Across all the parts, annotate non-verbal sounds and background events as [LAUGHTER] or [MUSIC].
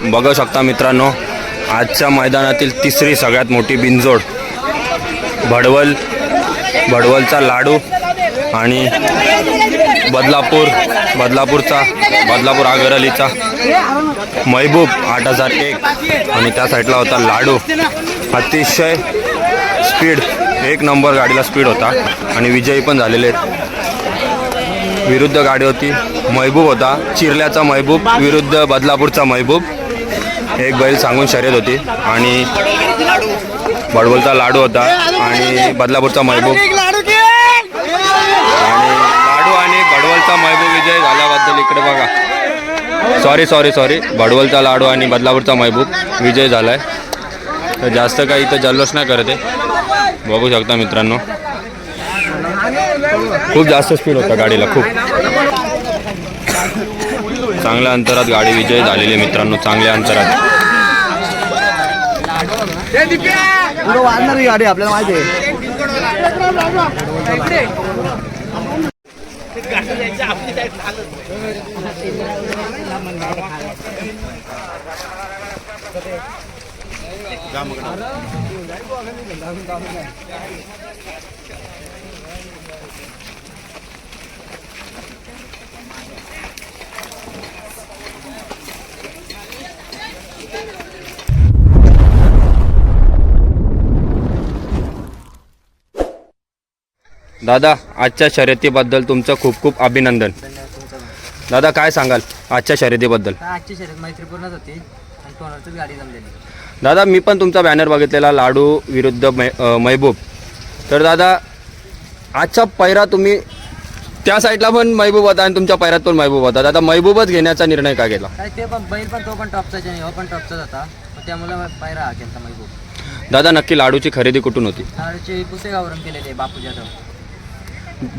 बघू शकता मित्रांनो आजच्या मैदानातील तिसरी सगळ्यात मोठी बिनजोड. भडवल भडवलचा लाडू आणि बदलापूर बदलापूरचा बदलापूर आगरअलीचा महबूब आठ हजार एक. आणि त्या साईडला होता लाडू. अतिशय स्पीड एक नंबर गाडीला स्पीड होता. आणि विजयी पण झालेले आहेत. विरुद्ध गाडी होती महबूब होता. चिरल्याचा महबूब विरुद्ध बदलापूरचा महबूब. एक बैल सांगून शर्यत होती आणि बडबोलचा लाडू होता आणि बदलापूरचा महबूब. आणि लाडू आणि बडवलचा महबूब विजय झाल्याबद्दल इकडे बघा. सॉरी सॉरी सॉरी बडवलचा लाडू आणि बदलापूरचा महबूब विजय झालाय. तर जास्त काही इथं जल्लोष नाही करते बघू शकता मित्रांनो. खूप जास्त स्पीड होता गाडीला खूप. चांगल्या अंतरात गाडी विजय झालेली आहे मित्रांनो चांगल्या अंतरात. पुढं ही गाडी आपल्याला माहिती आहे. दादा आजच्या शर्यतीबद्दल तुमचं खूप खूप अभिनंदन. दादा काय सांगाल आजच्या शर्यतीबद्दल? आजची शर्यत मैत्रीपूर्णच होती आणि टोनरचीच गाडी जमलेली दादा मी पण तुमचा बॅनर बघितलेला लाडू विरुद्ध मै अं, महबूब. तर दादा आजचा पैरा तुम्ही त्या साईडला पण महबूब होता आणि तुमच्या पैरात पण महबूब होता. दादा महबूबच घेण्याचा निर्णय का केला काय ते पण बैल पण तो पण टॉपचाच आणि हो पण टॉपचाच होता. मग त्यामुळे पायरा हा केलता महबूब. दादा नक्की लाडूची खरेदी कुठून होती? लाडूची पुसेगावरून केलेली आहे बापू जाधव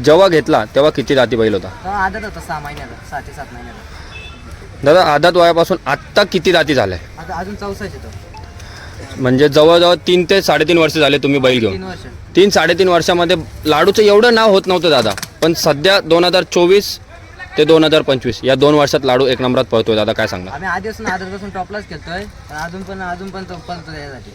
जेव्हा घेतला तेव्हा किती जाती बैल होता? तो आदत होता सहा महिन्याचा सहा ते सात महिन्याचा दादा आदात वयापासून आत्ता किती जाती झाल्या? आता अजून चौसाच येतो. म्हणजे जवळजवळ तीन ते साडेतीन वर्ष झाले तुम्ही बैल घेऊन. तीन वर्ष. तीन साडेतीन वर्षामध्ये लाडूचं एवढं नाव होत नव्हतं दादा. पण सध्या दोन हजार चोवीस ते दोन हजार पंचवीस. या दोन वर्षात लाडू एक नंबरात पळतोय. दादा काय सांगणार? आम्ही आधीपासून टॉपलाच खेळतोय. पण अजून पण अजून पण तो पळतो त्याच्यासाठी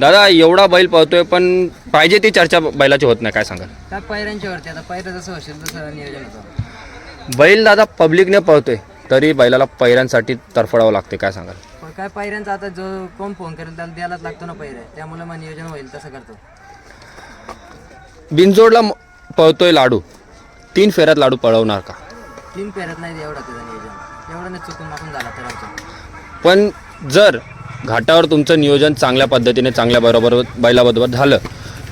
दादा एवढा बैल पळतोय पण पाहिजे ती चर्चा बैलाची होत नाही. काय सांगाल? काय पैऱ्यांच्या वरती. आता जसं होशील तसं नियोजन होतं. बैल दादा पब्लिकने पळतोय. तरी बैलाला पैऱ्यांसाठी तरफडावं लागते. काय सांगाल? पण काय पैऱ्यांचा आता जो कोण फोन करेल त्याला द्यायलाच लागतो ना पैरे. त्यामुळे मग नियोजन होईल तसं करतो. बिनजोडला म- पळतोय लाडू. तीन फेऱ्यात लाडू पळवणार का? पेरत नाही एवढा त्याचं नियोजन. एवढं नाही चुकून माकून झाला तर आमचं. पण जर घाटावर तुमचं नियोजन चांगल्या पद्धतीने चांगल्या बरोबर बैलाबरोबर झालं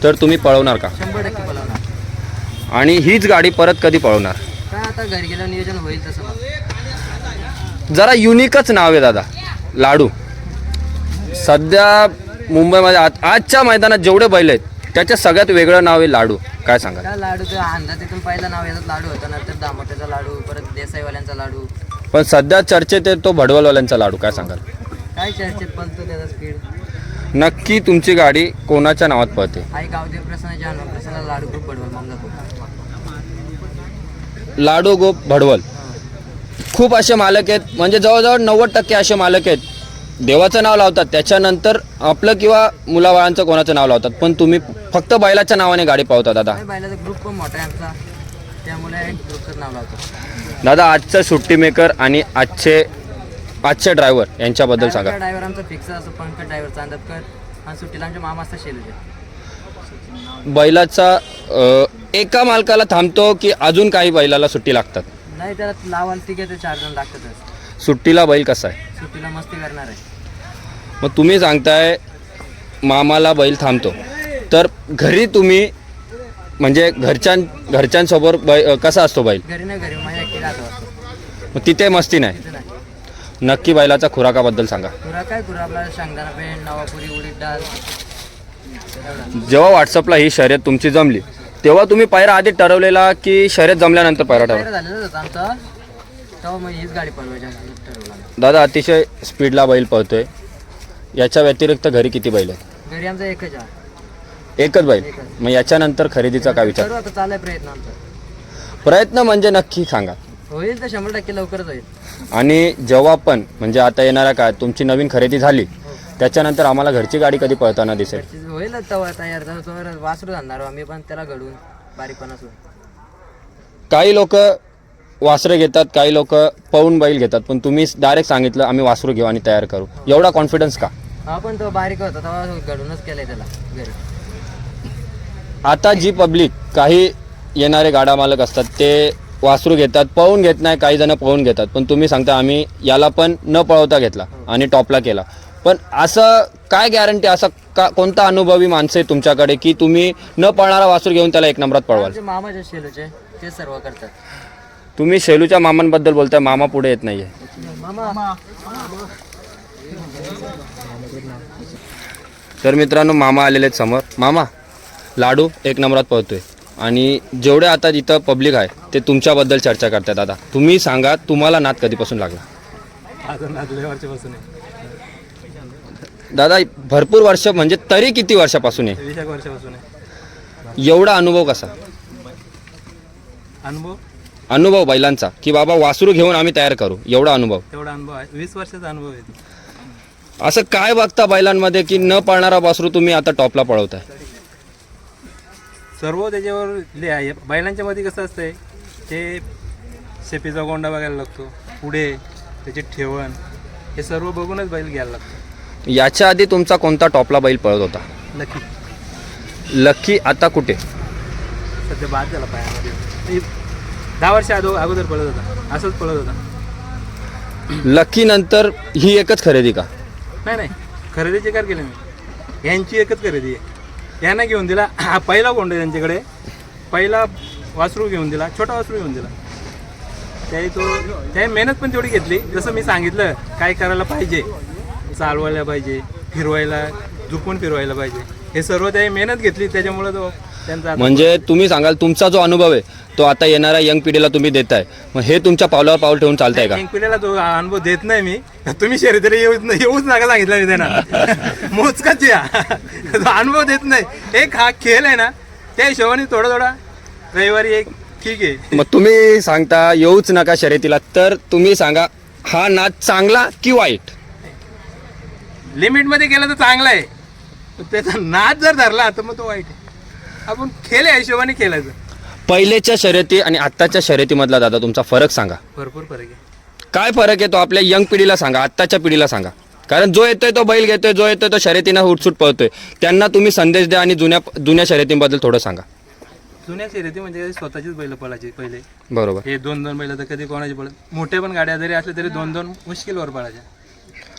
तर तुम्ही पळवणार का? शंभर टक्के बोलावणार आणि हीच गाडी परत कधी पळवणार? काय आता घरी गेलं नियोजन होईल तसं मग जरा युनिकच नाव आहे दादा लाडू. सध्या मुंबईमध्ये आज आजच्या मैदानात जेवढे बैल आहेत त्याच्या सगळ्यात वेगळं नाव आहे लाडू. काय सांगा काय लाडूचं पहिलं नाव येतात लाडू होतं नंतर दामोट्याचा लाडू परत देसाईवाल्यांचा लाडू. पण सध्या चर्चेत आहे तो भडवलवाल्यांचा लाडू काय सांगाल? काय चर्चेत पळतो त्याचा स्पीड नक्की तुमची गाडी कोणाच्या नावात पळते? आई गावदेव प्रसन्न हनुमान प्रसन्न लाडू खूप बडवल मामला लाडू गोप भडवल. खूप असे मालक आहेत म्हणजे जवळजवळ नव्वद टक्के असे मालक आहेत. देवाचं नाव लावतात त्याच्यानंतर आपलं किंवा मुलाबाळांचं कोणाचं नाव लावतात पण तुम्ही फक्त बैलाच्या नावाने गाडी पावता दादा. बैलाचा ग्रुप पण मोठा आहे आमचा. त्यामुळे ग्रुपचं नाव लावतो दादा आजचं सुट्टी मेकर आणि आजचे आजचे ड्रायव्हर यांच्याबद्दल सांगा. ड्रायव्हर आमचा फिक्स असतो पंकज ड्रायव्हर चांदतकर आणि सुट्टीला आमचे मामा असतात शेलूचे. बैलाचा अ, एका मालकाला थांबतो की अजून काही बैलाला सुट्टी लागतात? नाही त्याला लावायला तिघे ते चार जण लागतातच. सुट्टीला बैल कसा आहे? सुट्टीला मस्ती करणार आहे. मग तुम्ही सांगताय मामाला बैल थांबतो. तर घरी तुम्ही म्हणजे घरच्यां घरच्यांसोबत बै कसा असतो बैल घरी घरी माझ्या मग तिथे मस्ती नाही? तिथं नाही. नक्की बैलाचा खुराकाबद्दल सांगा. कुरा काय कुरा आपला शेंगदाणा पेंट नवापुरी उडीद डाळ. एवढं जेव्हा व्हॉट्सअपला ही शर्यत तुमची जमली तेव्हा तुम्ही पायरा आधी ठरवलेला की शर्यत जमल्यानंतर पायरा ठरवला पहिलं झालेलंच होतं आमचं. तेव्हा मग हीच गाडी पळवायची असं ठरवलं आम्ही. दादा अतिशय स्पीडला बैल पळतोय. याच्या व्यतिरिक्त घरी किती बैल आहेत? घरी आमचा एकच आहे. एकच बैल मग याच्यानंतर खरेदीचा काय विचार? करू आता चाललाय प्रयत्न आमचा. प्रयत्न म्हणजे नक्की सांगा. होईल तर शंभर टक्के लवकरच होईल. आणि जेव्हा पण म्हणजे आता येणाऱ्या काय तुमची नवीन खरेदी झाली त्याच्यानंतर आम्हाला घरची गाडी कधी पळताना दिसेल? होईल तवा तयार तर तोवर वासरू आणणार आम्ही पण त्याला घडवून बारीकपणासून. काही लोक वासरे घेतात काही लोक पळून बैल घेतात पण तुम्ही डायरेक्ट सांगितलं आम्ही वासरू घेऊ आणि तयार करू. एवढा कॉन्फिडन्स का? हा पण तो बारीक होता तेव्हा घडूनच केलंय त्याला घरी. आता जी पब्लिक काही येणारे गाडा मालक असतात ते वासरू घेतात पळून घेत नाही काही जण पळून घेतात. पण तुम्ही सांगता आम्ही याला पण न पळवता घेतला आणि टॉपला केला. पण असं काय गॅरंटी असा का कोणता अनुभवी माणसं आहे तुमच्याकडे की तुम्ही न पळणारा वासरू घेऊन त्याला एक नंबरात पळवाल? मामाचे शेलूचे ते सर्व करतात. तुम्ही शेलूच्या मामांबद्दल बोलताय मामा पुढे येत नाहीये. मामा. तर मित्रांनो मामा आलेले आहेत समोर. मामा लाडू एक नंबरात पळतोय. आणि जेवढे आता इथं पब्लिक आहे ते तुमच्याबद्दल चर्चा करतात आता. तुम्ही सांगा तुम्हाला नाद कधीपासून लागला? दादा भरपूर वर्ष म्हणजे तरी किती वर्षापासून आहे? एवढा अनुभव कसा? अनुभव? अनुभव बैलांचा की बाबा वासरू घेऊन आम्ही तयार करू एवढा अनुभव? तेवढा अनुभव आहे. वीस वर्षाचा अनुभव आहे. असं काय बघता बैलांमध्ये की न पळणारा वासरू तुम्ही आता टॉपला पळवताय? सर्व त्याच्यावर ले आहे. बैलांच्या मध्ये कसं असतंय ते शेपीचा गोंडा बघायला लागतो पुढे त्याची ठेवण हे सर्व बघूनच बैल घ्यायला लागतो. याच्या आधी तुमचा कोणता टॉपला बैल पळत होता? लकी. लकी आता कुठे? सध्या बाद झाला पायामध्ये. दहा वर्ष अगो अगोदर पळत होता. असंच पळत होता. लकी नंतर ही एकच खरेदी का? नाही नाही. खरेदीचे काय केले मी? यांची एकच खरेदी आहे. यांना घेऊन दिला. हा पहिला कोंड आहे त्यांच्याकडे. पहिला वासरू घेऊन दिला छोटा वासरू घेऊन दिला. त्याही तो त्याही मेहनत पण तेवढी घेतली. जसं मी सांगितलं काय करायला पाहिजे? चालवायला पाहिजे फिरवायला झुकून फिरवायला पाहिजे. हे सर्व त्याही मेहनत घेतली. त्याच्यामुळं तो म्हणजे तुम्ही सांगाल तुमचा जो अनुभव आहे तो आता येणाऱ्या यंग पिढीला तुम्ही देताय. मग हे तुमच्या पावलावर पाऊल ठेवून चालतंय का? पिढीला तो अनुभव देत नाही मी. तुम्ही शर्यतीला येऊच नाही येऊच नका सांगितलं मी त्यांना. [LAUGHS] मोजकाच या. अनुभव देत नाही. एक हा खेळ आहे ना त्या हिशोबाने थोडा थोडा रविवारी एक ठीक आहे. मग तुम्ही सांगता येऊच नका शर्यतीला. तर तुम्ही सांगा हा नाद चांगला की वाईट? लिमिटमध्ये केलं तर चांगला आहे. त्याचा नाद जर धरला तर मग तो वाईट आहे. आपण खेळ या हिशोबाने खेळायचं. पहिलेच्या शर्यती आणि आत्ताच्या शर्यतीमधला दादा तुमचा फरक सांगा. भरपूर फरक आहे. काय फरक आहे तो आपल्या यंग पिढीला सांगा आत्ताच्या पिढीला सांगा. कारण जो येतोय तो बैल घेतोय जो येतोय तो शर्यतीनं उठसूट पळतोय. त्यांना तुम्ही संदेश द्या आणि जुन्या जुन्या शर्यतींबद्दल थोडं सांगा. जुन्या शर्यती म्हणजे स्वतःचीच बैल पळायची पहिले. बरोबर. हे दोन दोन बैल तर कधी कोणाची पळत मोठे पण गाड्या जरी असल्या तरी दोन दोन मुश्किलवर पळायच्या.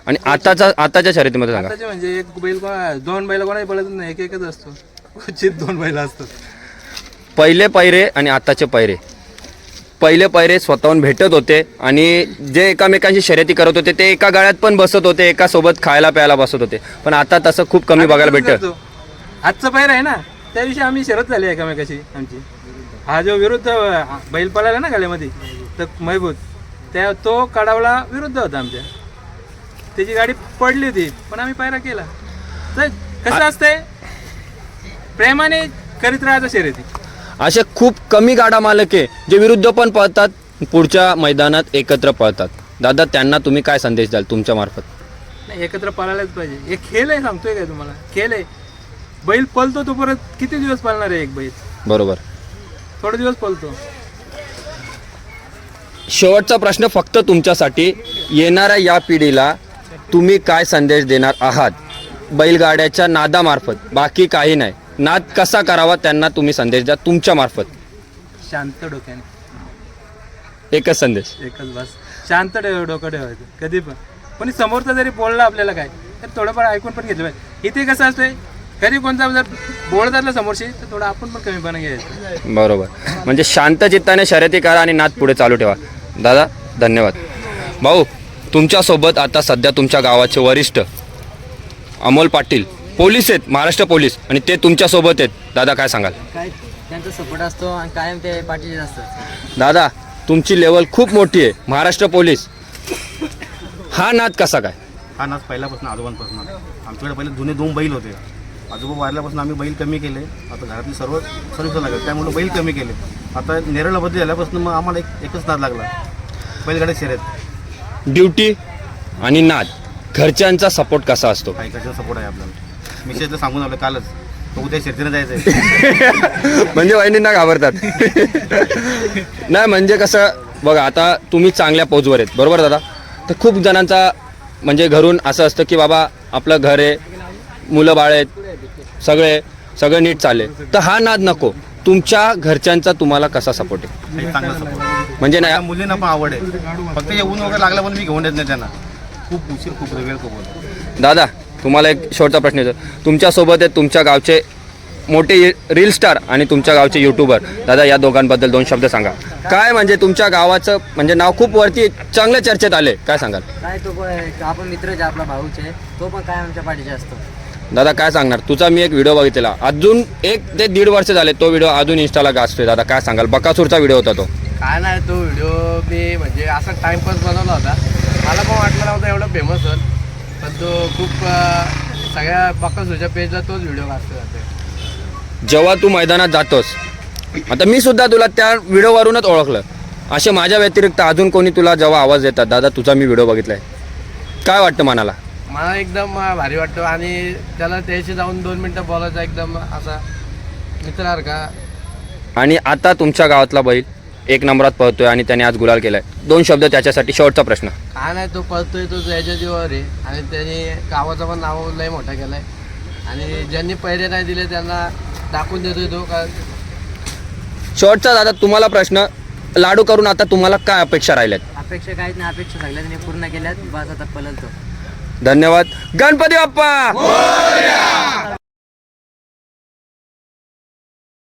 आणि आताच्या आताच्या शर्यतीमध्ये सांगा. आताचे म्हणजे एक बैल कोणा दोन बैल कोणाची पळत नाही एक एकच असतो. क्वचित दोन बैल असतात. पहिले पैरे आणि आताचे पैरे पहिले पैरे स्वतःहून भेटत होते आणि जे एकामेकांशी शर्यती करत होते ते एका गाळ्यात पण बसत होते एका सोबत खायला प्यायला बसत होते. पण आता तसं खूप कमी बघायला भेटतं. आजचं पैर आहे ना त्या दिवशी आम्ही शरद झाली एकामेकाशी आमची. हा जो विरुद्ध अं, बैल पळाला ना गाड्यामध्ये तर महबूत त्या तो कडावला विरुद्ध होता आमच्या. त्याची गाडी पडली होती पण आम्ही पायरा केला. तर कसं असतंय? प्रेमाने करीत राहायचं शर्यती. असे खूप कमी गाडा मालक आहे जे विरुद्ध पण पळतात पुढच्या मैदानात एकत्र पळतात. दादा त्यांना तुम्ही काय संदेश द्याल तुमच्या मार्फत? नाही एकत्र पळायलाच पाहिजे. हे खेळ आहे सांगतोय काय तुम्हाला? खेळ आहे. बैल पळतो तो परत किती दिवस पळणार आहे एक बैल? बरोबर. थोडे दिवस पळतो. शेवटचा प्रश्न फक्त तुमच्यासाठी. येणाऱ्या या पिढीला तुम्ही काय संदेश देणार आहात? बैलगाड्याच्या नादामार्फत. बाकी काही नाही. नाद कसा करावा त्यांना तुम्ही संदेश द्या तुमच्या मार्फत. शांत डोक्याने. एकच संदेश. एकच बस. शांत ठेव डोकं ठेवायचं. कधी पण. कोणी समोरचा जरी बोलला आपल्याला काय तर थोडंफार ऐकून पण घेतलं पाहिजे. इथे कसं असतंय कधी कोणता जर बोलत असला समोरशी तर थोडं आपण पण कमीपणा घ्यायचं. बरोबर. म्हणजे शांत चित्ताने शर्यती करा आणि नाद पुढे चालू ठेवा. दादा धन्यवाद. भाऊ तुमच्यासोबत आता सध्या तुमच्या गावाचे वरिष्ठ अमोल पाटील पोलीस आहेत महाराष्ट्र पोलीस. आणि ते तुमच्यासोबत आहेत. दादा काय सांगाल? काय त्यांचा सपोर्ट असतो आणि कायम ते पाठीचे असतात. दादा तुमची लेवल खूप मोठी आहे. महाराष्ट्र पोलीस. हा नाद कसा काय? हा नाच पहिल्यापासून आजोबांपासून. आमच्याकडे पहिले जुने दोन बैल होते. आजोबा वारल्यापासून आम्ही बैल कमी केले. आता घरातली सर्व सर्विस लागले त्यामुळे बैल कमी केले. आता नेरळला बदली झाल्यापासून मग आम्हाला एक एकच नाद लागला. बैलगाडी शर्यत. ड्युटी आणि नाद. घरच्यांचा सपोर्ट कसा असतो? काही कशाचा सपोर्ट आहे आपल्याला? मिसेसला सांगून आलं कालच. तो उद्या शेतीनं जायचं आहे [LAUGHS] म्हणजे वहिनींना घाबरतात. [LAUGHS] नाही म्हणजे कसं बघा आता तुम्ही चांगल्या पोजवर आहेत. बरोबर दादा? तर खूप जणांचा म्हणजे घरून असं असतं की बाबा आपलं घर आहे मुलं बाळ आहेत सगळे सगळं नीट चालले तर हा नाद नको. तुमच्या घरच्यांचा तुम्हाला कसा सपोर्ट आहे? काही चांगला सपोर्ट म्हणजे त्या नाही मुलींना पण आवड आहे. फक्त हे ऊन वगैरे लागला पण मी घेऊन येत नाही त्यांना. खूप उशीर खूप वेळ खूप होतो दादा तुम्हाला एक शेवटचा प्रश्न येतो. तुमच्यासोबत आहेत तुमच्या गावचे मोठे रील स्टार आणि तुमच्या गावचे युट्यूबर दादा या दोघांबद्दल दोन शब्द सांगा. काय म्हणजे तुमच्या गावाचं म्हणजे नाव खूप वरती चांगल्या चर्चेत आले काय सांगाल? काय तो पण आपण मित्रच आहे आपला भाऊचे तो पण काय आमच्या पाठीचे असतो. दादा काय सांगणार? तुझा मी एक व्हिडिओ बघितलेला. अजून एक ते दीड वर्ष झाले तो व्हिडिओ अजून इंस्टाला गाजतोय. दादा काय सांगाल? बकासूरचा व्हिडिओ होता तो. काय नाही तो व्हिडिओ मी म्हणजे असा टाइमपास बनवला होता. मला पण वाटलं नव्हतं एवढं फेमस पण तो खूप सगळ्या बकासूरच्या पेजला तोच व्हिडिओ गाजतो जाते जेव्हा तू मैदानात जातोस आता मी सुद्धा तुला त्या व्हिडिओवरूनच ओळखलं. असे माझ्या व्यतिरिक्त अजून कोणी तुला जेव्हा आवाज देतात दादा तुझा मी व्हिडिओ बघितलाय. काय वाटतं मनाला? मला एकदम अं, भारी वाटतं आणि त्याला त्याशी जाऊन दोन मिनटं बोलायचा एकदम असा मित्रासारखा आणि आता तुमच्या गावातला बैल एक नंबरात पळतोय आणि त्याने आज गुलाल केलाय. दोन शब्द त्याच्यासाठी शेवटचा प्रश्न. काय नाही तो पळतोय तो याच्या जीवावर आहे आणि त्याने गावाचं पण नाव लय मोठा केलाय. आणि ज्यांनी पहिले नाही दिले त्यांना दाखवून देतोय तो का शेवटचा दादा तुम्हाला प्रश्न. लाडू करून आता तुम्हाला काय अपेक्षा राहिल्यात? अपेक्षा काहीच नाही अपेक्षा सगळ्या त्यांनी पूर्ण केल्यात बस आता पलतो धन्यवाद. गणपती बाप्पा!